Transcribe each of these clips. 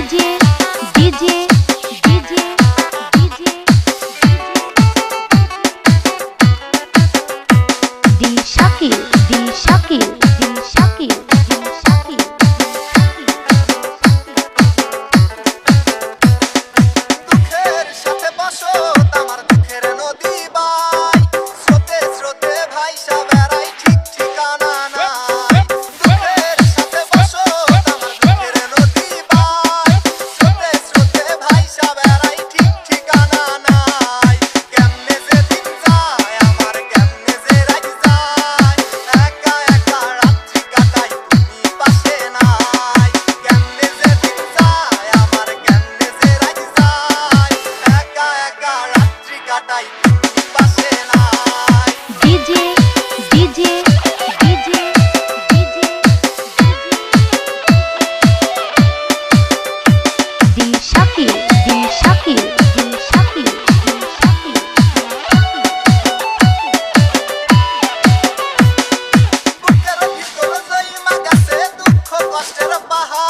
DJ DJ up my Baha.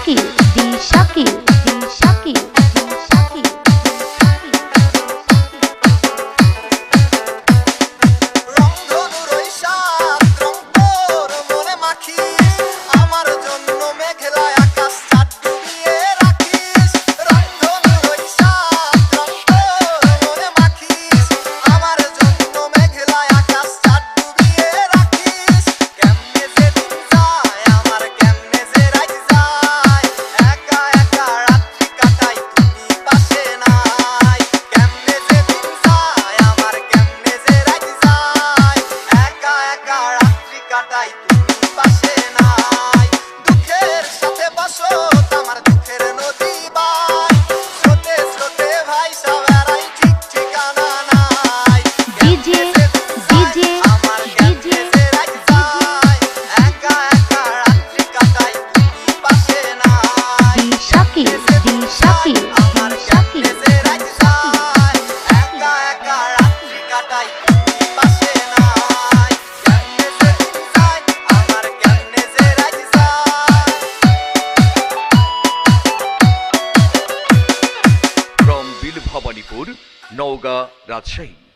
Shakil the Shakil Nilbhabanipur Naogaon Rajshahi